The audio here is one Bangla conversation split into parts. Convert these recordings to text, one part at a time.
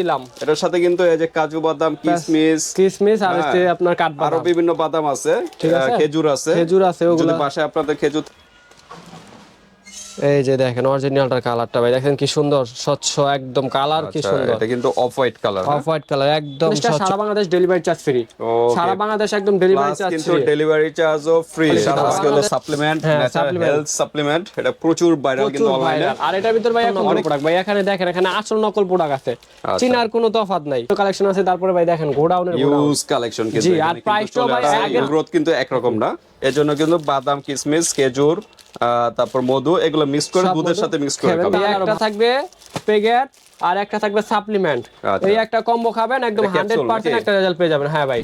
দিলাম। এটার সাথে কিন্তু এই যে কাজু বাদাম কিশমিশ কিসমিস আর আপনার হচ্ছে আপনার আরও কাঠবাদাম বিভিন্ন বাদাম আছে খেজুর আছে। খেজুর আছে ওগুলো ওগুলা। বাসায় আপনাদের খেজুর এই যে দেখেন অরিজিনালটার কালারটা ভাই দেখেন কি সুন্দর স্বচ্ছ একদম কালার কি আচ্ছা, সুন্দর। এটা কিন্তু off white colour off white colour একদম স্বচ্ছ। সারা বাংলাদেশ ডেলিভারি চার্জ ফ্রি সারা বাংলাদেশ একদম ডেলিভারি চার্জ কিন্তু ডেলিভারি চার্জও ফ্রি সারা আজকে হলো সাপ্লিমেন্ট ন্যাচারাল হেলথ সাপ্লিমেন্ট এটা প্রচুর ভাইরাল কিন্তু অনলাইনে আর এটার ভিতর ভাই এখন অনেক- প্রোডাক্ট ভাই এখানে দেখেন এখানে আসল নকল প্রোডাক্ট আছে। আচ্ছা। চিনার কোনো তফাৎ নাই। তো কালেকশন আছে তারপরে ভাই দেখেন গোডাউনের গোডাউন। ইউজ কালেকশন কিন্তু জি, আর price ভাই আগের- গ্রোথ কিন্তু একরকম না। এর জন্য কিন্তু বাদাম কিশমিশ খেজুর তারপর মধু এগুলো মিক্স করে দুধের সাথে মিক্স করে খাবেন। একটা থাকবে পেগেট আর একটা থাকবে সাপ্লিমেন্ট আচ্ছা। এই একটা কম্বো খাবেন একদম এটা হান্ড্রেড capsule পার্সেন্ট নাকি? একটা রেজাল্ট পেয়ে যাবেন হ্যাঁ ভাই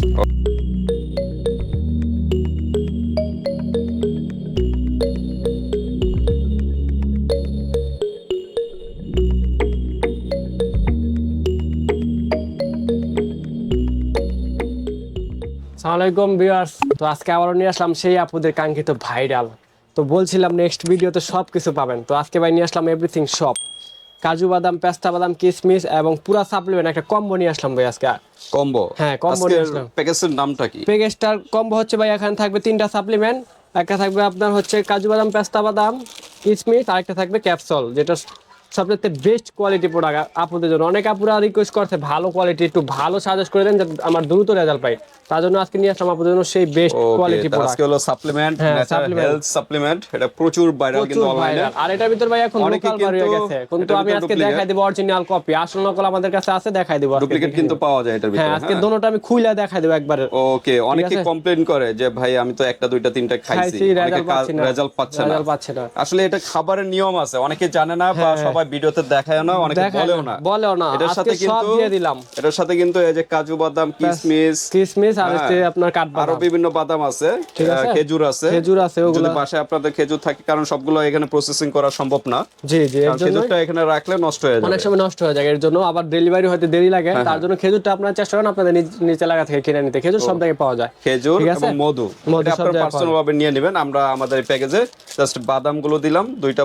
সালামালাইকুম ভিউয়ার্স তো আজকে আবারও নিয়ে আসলাম সেই আপুদের কাঙ্ক্ষিত ভাইরাল তো বলছিলাম নেক্সট ভিডিওতে সব কিছু পাবেন। তো আজকে ভাই নিয়ে আসলাম এভরিথিং সব কাজু বাদাম পেস্তা বাদাম কিশমিশ এবং পুরা সাপ্লিমেন্ট একটা কম্বো নিয়ে আসলাম ভাই আজকে। কম্বো হ্যাঁ, কম্বো নিয়ে আসলাম। প্যাকেজের নামটা কি? প্যাকেজটার কম্বো হচ্ছে ভাই এখানে থাকবে তিনটা সাপ্লিমেন্ট একটা থাকবে আপনার হচ্ছে কাজু বাদাম পেস্তা বাদাম কিশমিশ আর একটা থাকবে ক্যাপসুল যেটা সবচেয়ে বেস্ট কোয়ালিটি প্রোডাক্ট আপুদের জন্য। অনেক আপুরা রিকোয়েস্ট করছে ভালো কোয়ালিটি একটু ভালো সাজেস্ট করে দেন যাতে আমার দ্রুত রেজাল্ট পাই। তার জন্য আজকে নিয়ে আসলাম আপুদের জন্য সেই বেস্ট কোয়ালিটি প্রোডাক্ট আজকে হলো সাপ্লিমেন্ট হ্যাঁ, ন্যাচারাল হেলথ সাপ্লিমেন্ট এটা প্রচুর ভাইরাল কিন্তু অনলাইনে আর এটার ভিতর ভাই এখন অনেকে লোকাল বার হয়ে গেছে। কিন্তু আমি আজকে দেখাই দেব অরিজিনাল কপি আসল নকল আমাদের কাছে আছে দেখাই দেব ডুপ্লিকেট কিন্তু পাওয়া যায় এটার হ্যাঁ আজকে দোনোটা আমি খুইলা দেখাই দেব একবারে। ওকে অনেকে? কমপ্লেইন করে যে ভাই আমি তো একটা দুইটা তিনটা খাইছি। খাইছি রেজাল্ট রেজাল্ট পাচ্ছে না। রেজাল্ট পাচ্ছে না। আসলে এটা খাবারের নিয়ম আছে। অনেকে জানে না বা সবাই ভিডিওতে দেখায় না অনেকে হ্যাঁ, বলেও না, বলেও না। এটার সাথে কিন্তু দিয়ে দিলাম। এটার সাথে কিন্তু এই যে কাজু বাদাম কিশমিশ কিশমিশ আর হ্যাঁ। হচ্ছে আপনার আরও বিভিন্ন বাদাম আছে? খেজুর আছে। খেজুর আছে, যদি বাসায় আপনাদের খেজুর থাকে কারণ সবগুলো এখানে প্রসেসিং করা সম্ভব না। জি জি এর জন্য খেজুরটা এখানে রাখলে নষ্ট হয়ে যাবে। অনেক সময় নষ্ট হয়ে যায় এর জন্য আবার ডেলিভারি হতে দেরি লাগে। হ্যাঁ, তার জন্য খেজুরটা আপনারা চেষ্টা করেন আপনাদের নিচে লাগা থেকে কিনে নিতে। খেজুর সব জায়গায় পাওয়া যায়। খেজুর এবং মধু। এটা জায়গায় পার্সোনাল ভাবে নিয়ে নেবেন। আমরা আমাদের প্যাকেজে জাস্ট বাদামগুলো দিলাম দুইটা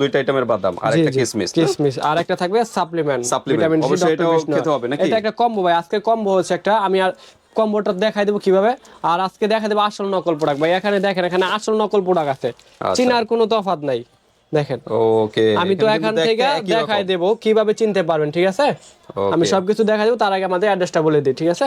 দুইটা আইটেমের বাদাম। আর একটা জি, কিশমিশ আর একটা থাকবে সাপ্লিমেন্ট Supplement, অবশ্যই এটাও খেতে হবে নাকি? এটা একটা কম্বো ভাই আজকে কম্বো হচ্ছে একটা আমি আর কম্বোটা দেখাই দেবো কীভাবে। আর আজকে দেখাই দেবো আসল নকল প্রোডাক্ট ভাই এখানে দেখেন এখানে আসল নকল প্রোডাক্ট আছে। আচ্ছা। চিনার কোনো তফাৎ নাই দেখেন। ওকে আমি তো এখান থেকে দেখাই দেবো কীভাবে চিনতে পারবেন ঠিক আছে? আমি সবকিছু দেখাই দেবো তার আগে আমাদের অ্যাড্রেসটা বলে দিই ঠিক আছে?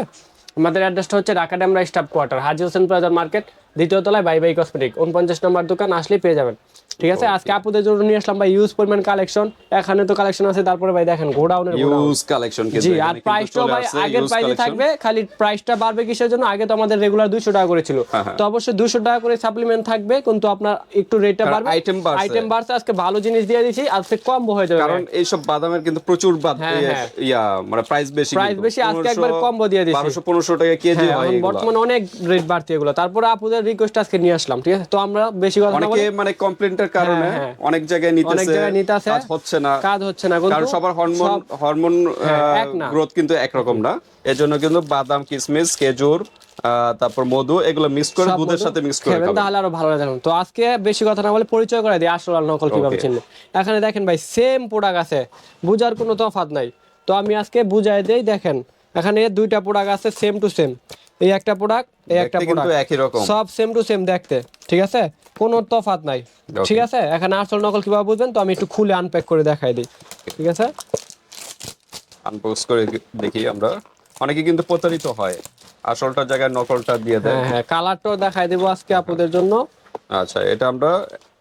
আমাদের অ্যাড্রেসটা হচ্ছে ঢাকা ডেমরা স্টাফ কোয়ার্টার হাজি হোসেন প্লাজার মার্কেট দ্বিতীয় তলায় বাই বাই কসমেটিক উনপঞ্চাশ নম্বর দোকান আসলে পেয়ে যাবেন। ঠিক আছে? আজকে আপুদের জন্য নিয়ে আসলাম ভাই ইউজ পরিমাণ কালেকশন এখানে তো কালেকশন আছে তারপরে ভাই দেখেন গোডাউনের ইউজ কালেকশন কিন্তু জি আর কিন্তু প্রাইসটাও ভাই আগের প্রাইসই থাকবে খালি প্রাইসটা বাড়বে কিসের জন্য? আগে তো আমাদের রেগুলার দুইশো টাকা করে ছিল। হ্যাঁ, হ্যাঁ। তো অবশ্যই দুশো টাকা করে সাপ্লিমেন্ট থাকবে কিন্তু আপনার একটু রেটটা বাড়বে। item বাড়ছে। আইটেম বাড়ছে আজকে ভালো জিনিস দিয়ে দিচ্ছি আজকে কম হয়ে যাবে কারণ এইসব বাদামের কিন্তু প্রচুর বাদ হ্যাঁ, ইয়ে-। ইয়া মানে প্রাইস বেশি Price বেশি, আজকে একবার combo দিয়ে দিছি। বারোশো পনেরোশো টাকা কেজি হ্যাঁ, এখন বর্তমানে অনেক রেট বাড়তি এগুলো। তারপরে আপুদের রিকোয়েস্ট আজকে নিয়ে আসলাম ঠিক আছে? তো আমরা বেশি কথা অনেকে বলে মানে কমপ্লেন্টের কারণে হ্যাঁ, হ্যাঁ। অনেক জায়গায় নিতেছে। কাজ হচ্ছে না কাজ হচ্ছে না কারণ সবার হরমোন হরমোন হ্যাঁ। গ্রোথ কিন্তু একরকম না এজন্য কিন্তু বাদাম কিশমিশ খেজুর তারপর মধু এগুলো মিক্স করে দুধের সাথে মিক্স করে খাবেন, তাহলে আরও ভালো তো আজকে বেশি কথা না বলে পরিচয় করে দিই আসল আর নকল কীভাবে. চিনবে এখানে দেখেন ভাই সেম প্রোডাক্ট আছে বুঝার কোনো তফাৎ নাই তো আমি আজকে বুঝাই দেই দেখেন এখানে দুইটা প্রোডাক্ট আছে সেম টু সেম এই একটা প্রোডাক্ট এই একটা দেখতে কিন্তু প্রোডাক্ট একই রকম। সব সেম টু সেম দেখতে ঠিক আছে? কোনো তফাৎ নাই। ঠিক আছে? এখানে আসল নকল কীভাবে বুঝবেন? তো আমি একটু খুলে আনপ্যাক করে দেখাই দিই। ঠিক আছে? আনবক্স করে দেখি আমরা। অনেকে কিন্তু প্রতারিত হয়। আসলটা জায়গায় নকলটা দিয়ে দেয়। হ্যাঁ হ্যাঁ কালারটাও দেখাই দেবো আজকে আপনাদের জন্য। আচ্ছা এটা আমরা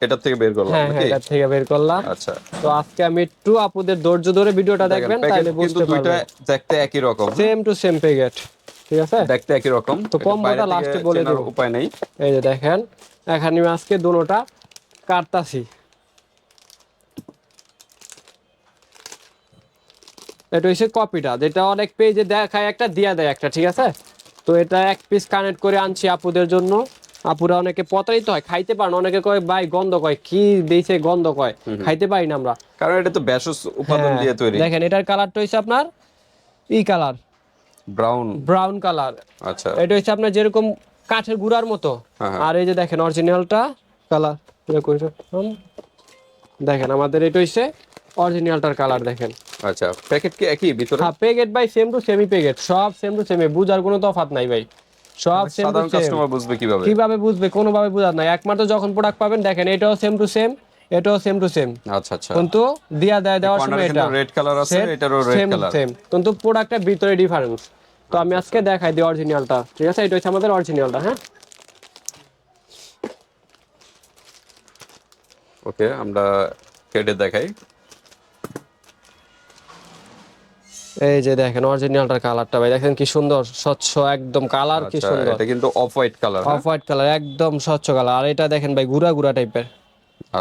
এটা থেকে বের করলাম হ্যাঁ হ্যাঁ এটা থেকে বের করলাম। আচ্ছা। তো আজকে আমি একটু আপুদের ধৈর্য ধরে ভিডিওটা দেখবেন তাহলে কিন্তু বুঝতে দুইটা দেখতে একই রকম। সেম টু সেম প্যাকেট ঠিক আছে? দেখতে একই রকম। তো এটা combo টা বাইরে থেকে last এ বলে দেবো। উপায় নেই। এই যে দেখেন এখানে আমি আজকে দুটোটা কাটতাছি। এটা হচ্ছে কপিটা যেটা অনেক পেজে দেখায় একটা দিয়া দেয় একটা ঠিক আছে? তো এটা এক পিস কানেক্ট করে আনছি আপুদের জন্য। আপুরা অনেকে প্রতারিত হয় খাইতে পারে না। অনেকে কয় ভাই গন্ধ কয় কি দিয়েছে গন্ধ কয়? খাইতে পারি না আমরা। কারণ এটা তো ভেষজ উপাদান হ্যাঁ, দিয়ে তৈরি। দেখেন এটার কালারটা হচ্ছে আপনার ই কালার ব্রাউন ব্রাউন কালার আচ্ছা। এটা হচ্ছে আপনার যেরকম কাঠের গুঁড়ার মতো। হ্যাঁ, হ্যাঁ। আর এই যে দেখেন অরিজিনালটা কালার দেখেন আমাদের এটা হচ্ছে অরিজিনালটার কালার দেখেন। আচ্ছা প্যাকেট কি একই ভিতরে? হ্যাঁ পেগেট ভাই সেম টু সেমি পেগেট সব সেম টু সেমি বুঝার কোনো তফাৎ নাই ভাই। সব সেম টু সেম কাস্টমার বুঝবে কীভাবে? কীভাবে বুঝবে কোনোভাবে বোঝার নাই। একমাত্র যখন প্রোডাক্ট পাবেন দেখেন এটাও সেম টু সেম এটাও সেম টু সেম আচ্ছা আচ্ছা। কিন্তু দিয়া দেয় দেওয়ার সময় এটা রেড কালার আছে এটারও রেড কালার সেম কিন্তু প্রোডাক্টের ভিতরে ডিফারেন্স তো আমি আজকে দেখাই দিই অরিজিনালটা ঠিক আছে? এটা হচ্ছে আমাদের অরিজিনালটা হ্যাঁ? ওকে আমরা কেটে দেখাই। এই যে দেখেন অরিজিনালটার কালারটা ভাই দেখেন কি সুন্দর স্বচ্ছ একদম কালার কি আচ্ছা সুন্দর। এটা কিন্তু off white colour off white colour একদম স্বচ্ছ কালার আর এটা দেখেন ভাই গুড়া গুড়া টাইপের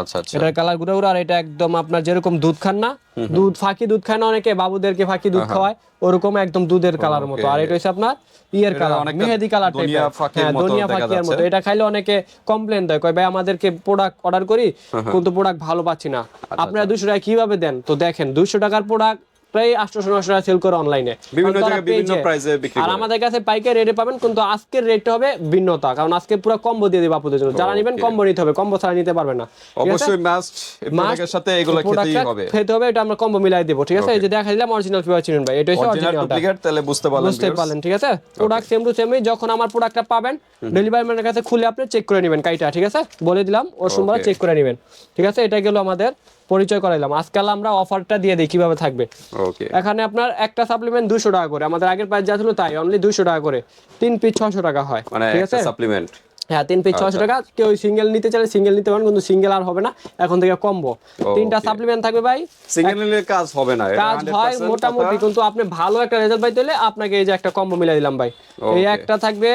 আচ্ছা আচ্ছা। এটার কালার গুড়া গুড়া আর এটা একদম আপনার যেরকম দুধ খান না দুধ ফাঁকি দুধ খায় না অনেকে বাবুদেরকে ফাঁকি দুধ খাওয়ায় ওরকম একদম দুধের কালার মতো। আর এটা হচ্ছে আপনার ইয়ের কালার মেহেদি কালার টাইপের হ্যাঁ দুনিয়া দেখা মতো। এটা খাইলে অনেকে কমপ্লেন দেয় কয় ভাই আমাদেরকে প্রোডাক্ট অর্ডার করি কিন্তু প্রোডাক্ট ভালো পাচ্ছি না। আচ্ছা, আপনারা দুশো টাকা কীভাবে দেন? তো দেখেন দুশো টাকার প্রোডাক্ট প্রায় আটশোশো নশো টাকা সেল করে অনলাইনে বিভিন্ন জায়গায় বিভিন্ন প্রাইসে বিক্রি আর আমাদের কাছে পাইকারি রেটে পাবেন কিন্তু আজকের রেটটা হবে ভিন্নতা কারণ আজকে পুরো কম্বো দিয়ে দিবে আপুদের জন্য। যারা নেবেন কম্বো নিতে হবে কম্বো ছাড়া নিতে পারবে না। অবশ্যই মাস্ট প্রোডাক্টের সাথে এগুলো খেতেই হবে। খেতে হবে এটা আমরা কম্বো মিলাই দেবো ঠিক আছে? এই যে দেখা দিলাম অরিজিনাল ফিভার চিনেন ভাই এটা হচ্ছে অরিজিনাল ডুপ্লিকেট তাহলে বুঝতে পারলেন বুঝতে পারলেন ঠিক আছে? প্রোডাক্ট সেম টু সেমই যখন আমার প্রোডাক্টটা পাবেন ডেলিভারি ম্যানের কাছে খুলে আপনি চেক করে নেবেন কাইটা ঠিক আছে? বলে দিলাম ওর সোমবার চেক করে নেবেন। ঠিক আছে? এটা গেল আমাদের পরিচয় করাইলাম। আজকাল আমরা অফারটা দিয়ে দিই কীভাবে থাকবে। ওকে এখানে আপনার একটা সাপ্লিমেন্ট দুশো টাকা করে। আমাদের আগের প্রাইস যা ছিল তাই অনলি দুশো টাকা করে। তিন পিস ছশো টাকা হয়। মানে ঠিক একটা আছে? সাপ্লিমেন্ট হ্যাঁ তিন পিস ছশো টাকা। কেউ সিঙ্গেল নিতে চাইলে সিঙ্গেল নিতে পারেন কিন্তু সিঙ্গেল আর হবে না। এখন থেকে কম্বো তিনটা সাপ্লিমেন্ট থাকবে ভাই। সিঙ্গেল নিলে কাজ হবে না কাজ হয় মোটামুটি কিন্তু আপনি ভালো একটা রেজাল্ট পাইতে হলে আপনাকে এই যে একটা কম্বো মিলাই দিলাম ভাই। এই একটা থাকবে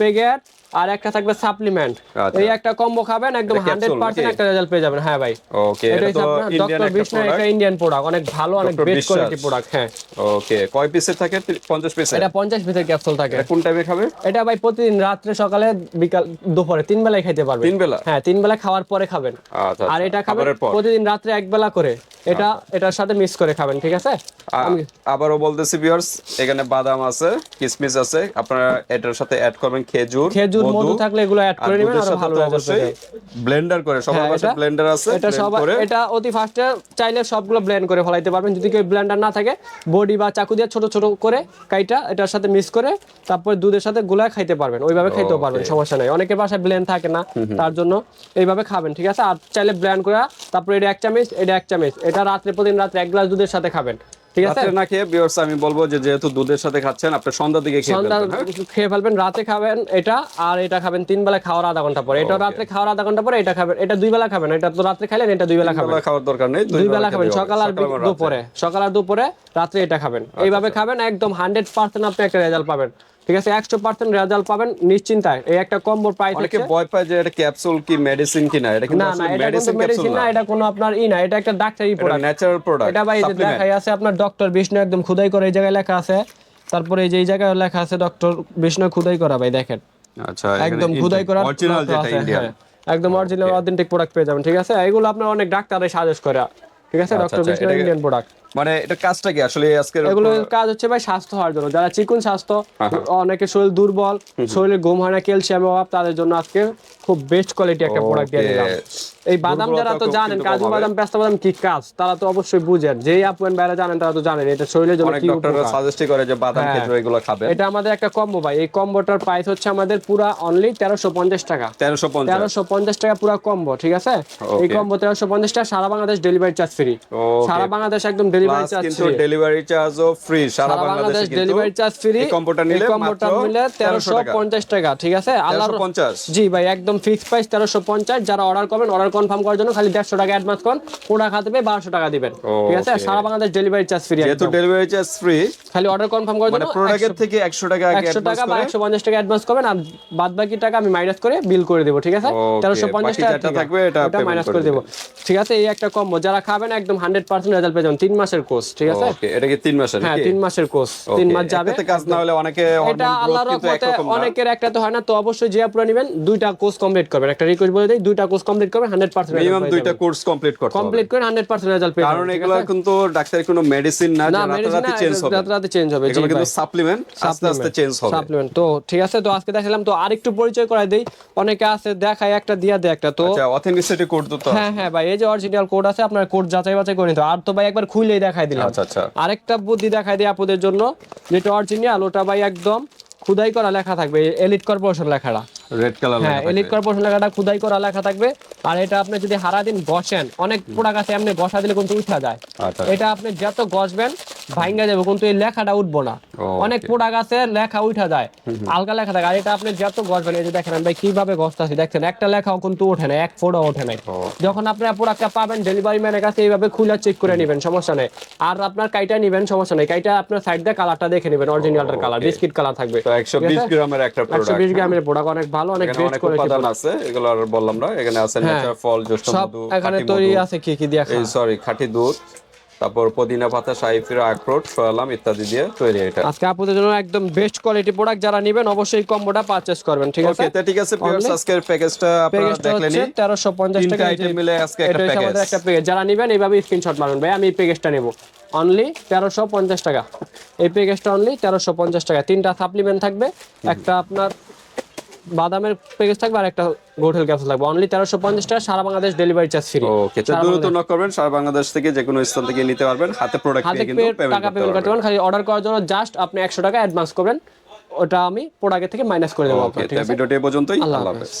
পেগেট আর একটা থাকবে সাপ্লিমেন্ট আচ্ছা। এই একটা কম্বো খাবেন একদম এটা হান্ড্রেড capsule পার্সেন্ট নাকি? একটা রেজাল্ট পেয়ে যাবেন। হ্যাঁ ভাই। ওকে এটা তো ইন্ডিয়ান ডক্টর বিষ্ণু একটা ইন্ডিয়ান প্রোডাক্ট অনেক ভালো অনেক বেস্ট কোয়ালিটি প্রোডাক্ট হ্যাঁ। ওকে কয় পিসের থাকে? 50 পিসের এটা পঞ্চাশ পিসের ক্যাপসুল থাকে। কোন টাইমে খাবে? এটা ভাই প্রতিদিন রাত্রে সকালে বিকাল দুপুরে তিন বেলায় খাইতে পারবেন তিন বেলা? হ্যাঁ তিন বেলা খাওয়ার পরে খাবেন। আচ্ছা আর এটা খাবেন প্রতিদিন রাত্রে এক বেলা করে। এটা এটার সাথে মিক্স করে খাবেন ঠিক আছে? আবারও বলতেছি ভিউয়ার্স এখানে বাদাম আছে কিশমিশ আছে। আপনারা এটার সাথে অ্যাড করবেন খেজুর। খেজুর মধু থাকলে এগুলো অ্যাড করে নেবেন আরও ভালো অবশ্যই ব্লেন্ডার করে সবার হ্যাঁ, কাছে ব্লেন্ডার আছে এটা করে। এটা অতি ফাস্টে চাইলে সবগুলো ব্লেন্ড করে ফলাইতে পারবেন। যদি কেউ ব্লেন্ডার না থাকে বডি বা চাকু দিয়ে ছোট ছোট করে কাইটা এটার সাথে মিক্স করে তারপর দুধের সাথে গুলা খাইতে পারবেন। ওইভাবে খাইতেও পারবেন সমস্যা নাই। অনেকের বাসায় ব্লেন্ড থাকে না তার জন্য এইভাবে খাবেন ঠিক আছে? আর চাইলে ব্লেন্ড করে তারপর এটা এক চামচ এটা এক চামচ। এটা রাত্রে প্রতিদিন রাত্রে এক গ্লাস দুধের সাথে খাবেন। ঠিক আছে? ভিউয়ার্স আমি বলব যে যেহেতু দুধের সাথে খাচ্ছেন আপনি সন্ধ্যার দিকে খেয়ে ফেলবেন হ্যাঁ? খেয়ে ফেলবেন রাতে খাবেন এটা আর এটা খাবেন তিন বেলা খাওয়ার আধা ঘণ্টা পরে। এটা রাত্রে খাওয়ার আধা ঘণ্টা পরে এটা খাবেন এটা দুই বেলা খাবেন এটা তো রাত্রে খাইলেন এটা দুই বেলা খাবেন। খাওয়ার দরকার নেই দুই বেলা খাবেন সকাল আর। দুপুরে সকাল আর দুপুরে রাত্রে এটা খাবেন। এইভাবে খাবেন একদম হান্ড্রেড পার্সেন্ট আপনি একটা রেজাল্ট পাবেন। ঠিক আছে একশো পার্সেন্ট রেজাল্ট পাবেন নিশ্চিন্তায়। এই একটা কম্বোর প্রাইস অনেকে ভয় পায় যে এটা ক্যাপসুল কি মেডিসিন কি না এটা কিন্তু আসলে মেডিসিন ক্যাপসুল না এটা কোনো আপনার ই না এটা একটা ডাক্তারি প্রোডাক্ট ন্যাচারাল প্রোডাক্ট এটা ভাই যে দেখাই আছে আপনার ডক্টর বিষ্ণু একদম খুদাই করে এই জায়গায় লেখা আছে। তারপরে এই যে এই জায়গায় লেখা আছে ডক্টর বিষ্ণু খুদাই করা ভাই দেখেন। আচ্ছা একদম খুদাই করা অরিজিনাল যেটা ইন্ডিয়ান হ্যাঁ। একদম অরিজিনাল অথেন্টিক প্রোডাক্ট পেয়ে যাবেন ঠিক আছে? এগুলো আপনার অনেক ডাক্তারে সাজেস্ট করে। ঠিক আছে? ডক্টর বিষ্ণু ইন্ডিয়ান প্রোডাক্ট মানে এটা কাজটা কি? আসলে আজকে এগুলো কাজ হচ্ছে ভাই স্বাস্থ্য হওয়ার জন্য। যারা চিকুন স্বাস্থ্য অনেকে শরীর দুর্বল শরীরে ঘুম হয় না ক্যালসিয়ামের অভাব তাদের জন্য আজকে খুব বেস্ট কোয়ালিটি একটা প্রোডাক্ট দিয়ে দিলাম এই বাদাম যারা তো জানেন কাজু বাদাম পেস্তা বাদাম কি কাজ? তারা তো অবশ্যই বুঝেন। যেই আপুয়েন বাইরে জানেন তারা তো জানেন এটা শরীরের জন্য কি ডক্টররা। সাজেস্ট করে যে বাদাম হ্যাঁ। খেজুর এগুলো খাবেন। এটা আমাদের একটা কম্বো ভাই। এই কম্বোটার প্রাইস হচ্ছে আমাদের পুরা অনলি তেরোশো পঞ্চাশ টাকা। তেরোশো পঞ্চাশ। তেরোশো পঞ্চাশ টাকা পুরো কম্বো ঠিক আছে? এই কম্বো তেরোশো পঞ্চাশ টাকা সারা বাংলাদেশ ডেলিভারি চার্জ ফ্রি সারা বাংলাদেশ একদম ডেলিভারি চার্জ কিন্তু ফ্রি ডেলিভারি চার্জও ফ্রি সারা বাংলাদেশ কিন্তু ডেলিভারি চার্জ ফ্রি এই কম্বোটা নিলে মাত্র নিলে তেরোশো 1300 টাকা পঞ্চাশ টাকা ঠিক আছে? আল্লাহর 1350 জি ভাই একদম ফিক্স প্রাইস তেরোশো পঞ্চাশ যারা অর্ডার করবেন অর্ডার কনফার্ম করার জন্য খালি দেড়শো টাকা অ্যাডভান্স করুন প্রোডাক্ট হাতে পেয়ে বারোশো টাকা দিবেন। ঠিক আছে? সারা বাংলাদেশ ডেলিভারি চার্জ ফ্রি যেহেতু ডেলিভারি চার্জ ফ্রি খালি অর্ডার কনফার্ম করার মানে জন্য প্রোডাক্টের থেকে একশো টাকা একশো টাকা বা একশো পঞ্চাশ টাকা অ্যাডভান্স করবেন আর বাদ বাকি টাকা আমি মাইনাস করে বিল করে দেবো ঠিক আছে? তেরোশো পঞ্চাশ টাকা থাকবে এটা মাইনাস করে দেবো। ঠিক আছে? এই একটা কম্বো যারা খাবেন একদম হান্ড্রেড পার্সেন্ট রেজাল্ট পেয়ে যাবেন। তিন মাসের কোর্স ঠিক আছে? এটা কি তিন মাসের হ্যাঁ তিন মাসের কোর্স তিন মাস যাবে। কাজ না হলে অনেকে এটা আল্লাহর রহমতে অনেকের একটা তো হয় না তো অবশ্যই যে আপনারা নেবেন দুইটা কোর্স কমপ্লিট করবেন একটা রিকোয়েস্ট বলে দেই দুইটা কোর্স কমপ্লিট করবেন হান্ড্রেড পার্সেন্ট মিনিমাম দুইটা কোর্স কমপ্লিট করতে হবে। কমপ্লিট করে হান্ড্রেড পার্সেন্ট রেজাল্ট পেয়ে কারণ এগুলো কিন্তু ডাক্তারের কোনো মেডিসিন না না রাতারাতি চেঞ্জ হবে। রাতে রাতে চেঞ্জ হবে এগুলো কিন্তু সাপ্লিমেন্ট আস্তে আস্তে চেঞ্জ হবে। সাপ্লিমেন্ট তো ঠিক আছে তো আজকে দেখালাম তো আরেকটু পরিচয় করাই দেই। অনেকে আছে দেখায় একটা দিয়া দেয় একটা তো আচ্ছা অথেন্টিসিটি কোড তো হ্যাঁ হ্যাঁ ভাই এই যে অরিজিনাল কোড আছে আপনার কোড যাচাই বাছাই করে নিতে আর তো ভাই একবার খুলেই দেখাই দিলাম। আচ্ছা আচ্ছা। আরেকটা বুদ্ধি দেখাই দিই আপুদের জন্য যেটা অরিজিনাল ওটা ভাই একদম খুদাই করা লেখা থাকবে এলিট কর্পোরেশন লেখাটা। রেড কালার হ্যাঁ এলিট কর্পোরেশন লেখাটা খুদাই করা লেখা থাকবে। আর এটা আপনি যদি সারা দিন বসেন অনেক আছে এমনি বসা দিলে কিন্তু উঠা যায়। আচ্ছা এটা আপনি যত গসবেন ভাঙ্গা যাবে কিন্তু এই লেখাটা উঠবো না। অনেক প্রোডাক্ট আছে লেখা উঠা যায়। হালকা লেখা থাকে। আর এটা আপনি যত গসবেন এই যে দেখেন ভাই কীভাবে গসতাছি দেখছেন? একটা লেখাও কিন্তু ওঠে না এক ফোটাও ওঠে নাই যখন আপনার প্রোডাক্টটা পাবেন ডেলিভারি ম্যানের কাছে এইভাবে খুলে চেক করে নেবেন সমস্যা নেই। আর আপনার কাইটা নেবেন সমস্যা নেই। কাইটা আপনার সাইড দিয়ে কালারটা দেখে নেবেন অরিজিনালটার কালার বিস্কিট কালার থাকবে। তো একশো বিশ গ্রামের একটা প্রোডাক্ট বিশ গ্রামের প্রোডাক্ট অনেক ভালো অনেক বেস্ট উপাদান আছে এগুলো আর বললাম না। এখানে আছে হ্যাঁ। নেচার ফল জ্যৈষ্ঠ মধু এখানে তৈরি আছে কি কি দিয়া এই সরি খাঁটি দুধ তারপর পুদিনা পাতা সাইফিরা আখরোট সোয়ালাম ইত্যাদি দিয়ে তৈরি এটা। আজকে আপনাদের জন্য একদম বেস্ট কোয়ালিটি প্রোডাক্ট যারা নেবেন অবশ্যই কম্বোটা পারচেজ করবেন ঠিক আছে? ওকে ঠিক আছে ভিউয়ার্স আজকের প্যাকেজটা আপনারা প্যাকেজটা দেখলেনই হচ্ছে তেরোশো পঞ্চাশ তিনটা টাকা আইটেম মিলে আজকে একটা প্যাকেজ একটা প্যাকেজ যারা নেবেন এইভাবে স্ক্রিনশট মারবেন ভাই আমি এই প্যাকেজটা নেব। অনলি তেরোশো পঞ্চাশ টাকা। এই প্যাকেজটা অনলি তেরোশো পঞ্চাশ টাকা। তিনটা সাপ্লিমেন্ট থাকবে। একটা আপনার বাদামের প্যাকেজ থাকবে আর একটা গোটেল ক্যাপসুল থাকবে। অনলি তেরোশো পঞ্চাশ টাকা সারা Bangladesh delivery charge free okay তো দ্রুত নক করবেন সারা বাংলাদেশ থেকে যে কোনো স্থান থেকে নিতে পারবেন। হাতে প্রোডাক্ট হাতে টাকা পেমেন্ট করতে পারবেন। খালি অর্ডার করার জন্য জাস্ট আপনি একশো টাকা অ্যাডভান্স করবেন। ওটা আমি প্রোডাক্টের থেকে মাইনাস করে দেবো ভিডিওটি পর্যন্তই। আল্লাহ হাফেজ।